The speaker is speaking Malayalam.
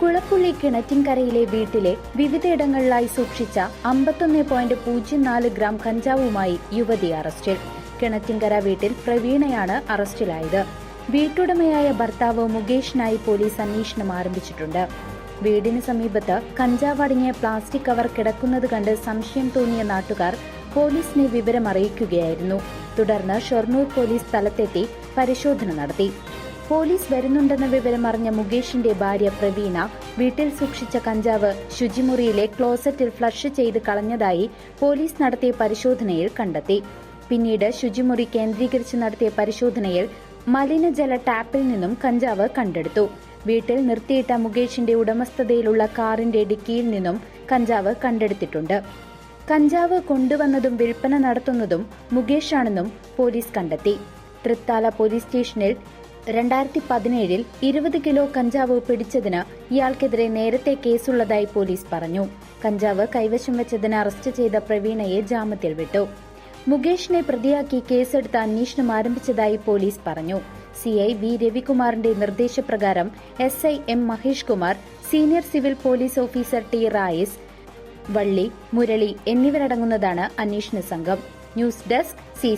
കുളപ്പുള്ളി കിണറ്റിൻകരയിലെ വീട്ടിലെ വിവിധയിടങ്ങളിലായി സൂക്ഷിച്ച അമ്പത്തൊന്ന് പോയിന്റ് പൂജ്യം നാല് ഗ്രാം കഞ്ചാവുമായി യുവതി അറസ്റ്റിൽ. കിണറ്റിൻകര വീട്ടിൽ പ്രവീണയാണ് അറസ്റ്റിലായത്. വീട്ടുടമയായ ഭർത്താവ് മുകേഷിനായി പോലീസ് അന്വേഷണം ആരംഭിച്ചിട്ടുണ്ട്. വീടിന് സമീപത്ത് കഞ്ചാവടങ്ങിയ പ്ലാസ്റ്റിക് കവർ കിടക്കുന്നത് കണ്ട് സംശയം തോന്നിയ നാട്ടുകാർ പോലീസിനെ വിവരം അറിയിക്കുകയായിരുന്നു തുടർന്ന് ഷൊർണൂർ പോലീസ് സ്ഥലത്തെത്തി പരിശോധന നടത്തി. പോലീസ് വരുന്നുണ്ടെന്ന വിവരം അറിഞ്ഞ മുകേഷിന്റെ ഭാര്യ പ്രവീണ വീട്ടിൽ സൂക്ഷിച്ച കഞ്ചാവ് ശുചിമുറിയിലെ ക്ലോസറ്റിൽ ഫ്ലഷ് ചെയ്ത് കളഞ്ഞതായി പോലീസ് നടത്തിയ പരിശോധനയിൽ കണ്ടെത്തി. പിന്നീട് ശുചിമുറി കേന്ദ്രീകരിച്ച് നടത്തിയ പരിശോധനയിൽ മലിനജല ടാപ്പിൽ നിന്നും കഞ്ചാവ് കണ്ടെടുത്തു. വീട്ടിൽ നിർത്തിയിട്ട മുകേഷിന്റെ ഉടമസ്ഥതയിലുള്ള കാറിന്റെ ഡിക്കിയിൽ നിന്നും കഞ്ചാവ് കണ്ടെടുത്തിട്ടുണ്ട്. കഞ്ചാവ് കൊണ്ടുവന്നതും വിൽപ്പന നടത്തുന്നതും മുകേഷാണെന്നും പോലീസ് കണ്ടെത്തി. തൃത്താല പോലീസ് സ്റ്റേഷനിൽ രണ്ടായിരത്തി പതിനേഴിൽ ഇരുപത് കിലോ കഞ്ചാവ് പിടിച്ചതിന് ഇയാൾക്കെതിരെ നേരത്തെ കേസുള്ളതായി പോലീസ് പറഞ്ഞു. കഞ്ചാവ് കൈവശം വെച്ചതിന് അറസ്റ്റ് ചെയ്ത പ്രവീണയെ ജാമ്യത്തിൽ വിട്ടു. മുകേഷിനെ പ്രതിയാക്കി കേസെടുത്ത് അന്വേഷണം ആരംഭിച്ചതായി പോലീസ് പറഞ്ഞു. സിഐ വി രവികുമാറിന്റെ നിർദ്ദേശപ്രകാരം S I M Mahesh Kumar senior civil police officer T Rais Valli Murali എന്നിവരടങ്ങുന്നതാണ് അന്വേഷണ സംഘം. News desk C